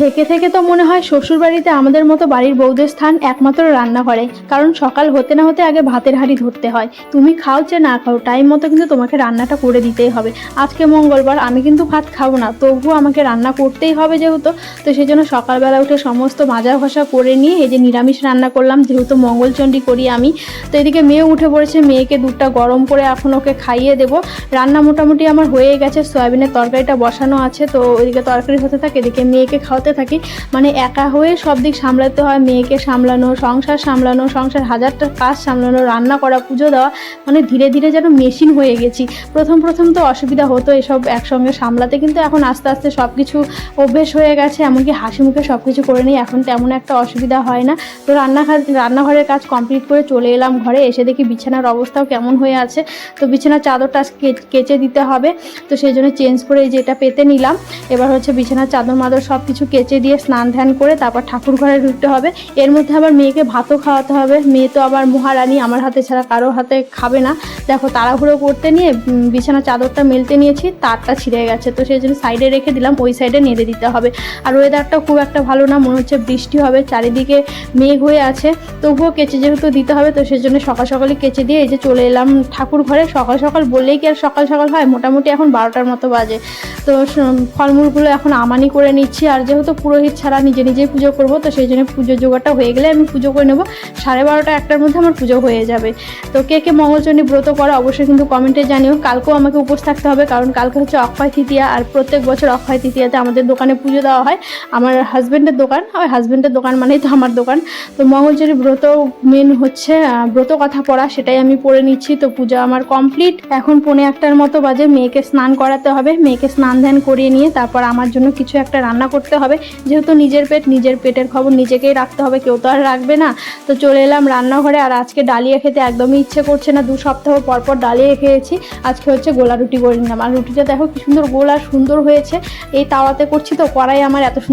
থেকে থেকে তো মনে হয় শ্বশুরবাড়িতে আমাদের মতো বাড়ির বউদের স্থান একমাত্র রান্নাঘরে। কারণ সকাল হতে না হতে আগে ভাতের হাঁড়ি ধরতে হয়। তুমি খাও যে না খাও টাইম মতো কিন্তু তোমাকে রান্নাটা করে দিতেই হবে। আজকে মঙ্গলবার, আমি কিন্তু ভাত খাব না, তবুও আমাকে রান্না করতেই হবে যেহেতু। তো সেই জন্য সকালবেলা উঠে সমস্ত মাজা ঘষা করে নিয়ে এই যে নিরামিষ রান্না করলাম, যেহেতু মঙ্গলচণ্ডী করি আমি। তো এদিকে মেয়ে উঠে পড়েছে, মেয়েকে দুধটা গরম করে এখন ওকে খাইয়ে দেবো। রান্না মোটামুটি আমার হয়ে গেছে, সয়াবিনের তরকারিটা বসানো আছে, তো ওইদিকে তরকারি হতে থাকে, এদিকে মেয়েকে খাওয়াতে থাকি। মানে একা হয়ে সব দিক সামলাতে হয়, মেয়েকে সামলানো, সংসার সামলানো, সংসার হাজারটা কাজ সামলানো, রান্না করা, পুজো দেওয়া মানে ধীরে ধীরে যেন মেশিন হয়ে গেছি। প্রথম প্রথম তো অসুবিধা হতো এসব একসঙ্গে সামলাতে, কিন্তু এখন আস্তে আস্তে সব কিছু অভ্যেস হয়ে গেছে, এমনকি হাসি মুখে সব কিছু করে নিই, এখন তেমন একটা অসুবিধা হয় না। তো রান্না রান্নাঘরের কাজ কমপ্লিট করে চলে এলাম ঘরে, এসে দেখি বিছানার অবস্থাও কেমন হয়ে আছে। তো বিছানার চাদরটা কেচে দিতে হবে, তো সেই জন্য চেঞ্জ করে এই পেতে নিলাম। এবার হচ্ছে বিছানার চাদর মাদর সব কিছু কেচে দিয়ে স্নান ধ্যান করে তারপর ঠাকুর ঘরে ঢুকতে হবে। এর মধ্যে আবার মেয়েকে ভাতও খাওয়াতে হবে। মেয়ে তো আবার মহারানী আমার হাতে ছাড়া কারও হাতে খাবে না। দেখো তাড়াহুড়ো করতে নিয়ে উম, বিছানার চাদরটা মেলতে নিয়েছি তারটা ছিঁড়ে গেছে। তো সেই জন্য সাইডে রেখে দিলাম ওই সাইডে নেড়ে দিতে হবে। আর ওয়েদারটা খুব একটা ভালো না মনে হচ্ছে বৃষ্টি হবে চারিদিকে মেঘ হয়ে আছে। তবুও কেচে যেহেতু দিতে হবে তো সেই জন্য সকাল সকালে কেচে দিয়ে এই যে চলে এলাম ঠাকুর ঘরে। সকাল সকাল বললেই কি আর সকাল সকাল হয়? মোটামুটি এখন বারোটার মতো বাজে। তো ফলমূলগুলো এখন আমানি করে নিচ্ছি। আর যেহেতু পুরোহিত ছাড়া নিজে নিজেই পুজো করব, তো সেই জন্য পুজো জোগাড়টা হয়ে গেলে আমি পুজো করে নেব। সাড়ে বারোটা একটার মধ্যে আমার পুজো হয়ে যাবে। তো কে কে মঙ্গলচণ্ডী ব্রত করে অবশ্যই কিন্তু কমেন্টে জানিও। কালকেও আমাকে উপোস থাকতে হবে, কারণ কালকে হচ্ছে অক্ষয় তৃতীয়া, আর প্রত্যেক বছর অক্ষয় তৃতীয়াতে আমাদের দোকানে পুজো দেওয়া হয়। আমার হাজব্যান্ডের দোকান, ওই হাজব্যান্ডের দোকান মানেই তো আমার দোকান। তো মঙ্গলচণ্ডী ব্রত মেন হচ্ছে ব্রত কথা পড়া, সেটাই আমি পড়ে নিচ্ছি। তো পূজা আমার কমপ্লিট এখন পৌনে একটার মতো বাজে, মেয়েকে স্নান করাতে হবে। মেয়েকে স্নান ধ্যান করিয়ে নিয়ে তারপর আমার জন্য কিছু একটা রান্না করতে হবে। যেহেতু নিজের পেট, নিজের পেটের খবর নিজেকেই রাখতে হবে, কেউ তো আর রাখবে না। তো চলে এলাম রান্নাঘরে, আর আজকে ডালিয়া খেতে একদমই ইচ্ছে করছে না। দু সপ্তাহ পর পর ডালিয়া খেয়েছি। আজকে হচ্ছে গোলা রুটি করে নিলাম। আর রুটিটা দেখো কি সুন্দর গোলা সুন্দর হয়েছে। এই তাওয়াতে করছি তো করাই আমার এত